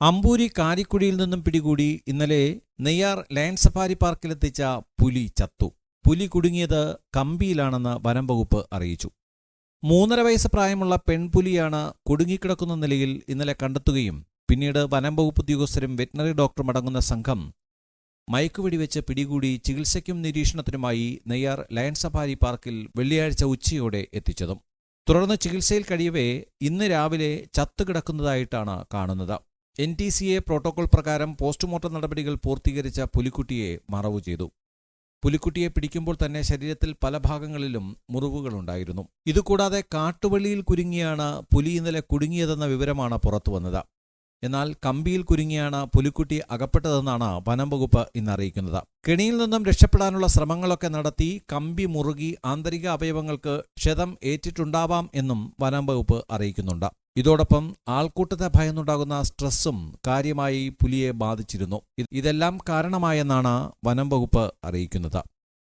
അമ്പൂരി കാരിക്കുഴിയിൽ നിന്നും പിടികൂടി ഇന്നലെ നെയ്യാർ ലയൺ സഫാരി പാർക്കിലെത്തിച്ച പുലി ചത്തു. പുലി കുടുങ്ങിയത് കമ്പിയിലാണെന്ന് വനം വകുപ്പ് അറിയിച്ചു. മൂന്നര വയസ്സ് പ്രായമുള്ള പെൺപുലിയാണ് കുടുങ്ങിക്കിടക്കുന്ന നിലയിൽ ഇന്നലെ കണ്ടെത്തുകയും പിന്നീട് വനം വകുപ്പ് ഉദ്യോഗസ്ഥരും വെറ്റിനറി ഡോക്ടറും അടങ്ങുന്ന സംഘം മയക്കുവെടിവെച്ച് പിടികൂടി ചികിത്സയ്ക്കും നിരീക്ഷണത്തിനുമായി നെയ്യാർ ലയൺ സഫാരി പാർക്കിൽ വെള്ളിയാഴ്ച ഉച്ചയോടെ എത്തിച്ചതും. തുടർന്ന് ചികിത്സയിൽ കഴിയവേ ഇന്ന് രാവിലെ ചത്തുകിടക്കുന്നതായിട്ടാണ് കാണുന്നത്. N T C A protocol പ്രകാരം പോസ്റ്റ്മോർട്ടം നടപടികൾ പൂർത്തീകരിച്ച പുലിക്കുട്ടിയെ മറവു ചെയ്തു. പുലിക്കുട്ടിയെ പിടിക്കുമ്പോൾ തന്നെ ശരീരത്തിൽ പല ഭാഗങ്ങളിലും മുറിവുകളുണ്ടായിരുന്നു. ഇതുകൂടാതെ കാട്ടുവള്ളിയിൽ കുരുങ്ങിയാണ് പുലി ഇന്നലെ കുടുങ്ങിയതെന്ന വിവരമാണ് പുറത്തുവന്നത് എന്നാൽ കമ്പിയിൽ കുരുങ്ങിയാണ് പുലിക്കുട്ടി അകപ്പെട്ടതെന്നാണ് വനം വകുപ്പ് ഇന്ന് അറിയിക്കുന്നത്. കെണിയിൽ നിന്നും രക്ഷപ്പെടാനുള്ള ശ്രമങ്ങളൊക്കെ നടത്തി കമ്പി മുറുകി ആന്തരിക അവയവങ്ങൾക്ക് ക്ഷതം ഏറ്റിട്ടുണ്ടാവാം എന്നും വനം വകുപ്പ് അറിയിക്കുന്നുണ്ട്. ഇതോടൊപ്പം ആൾക്കൂട്ടത്തെ ഭയന്നുണ്ടാകുന്ന സ്ട്രെസ്സും കാര്യമായി പുലിയെ ബാധിച്ചിരുന്നു. ഇതെല്ലാം കാരണമായെന്നാണ് വനം വകുപ്പ് അറിയിക്കുന്നത്.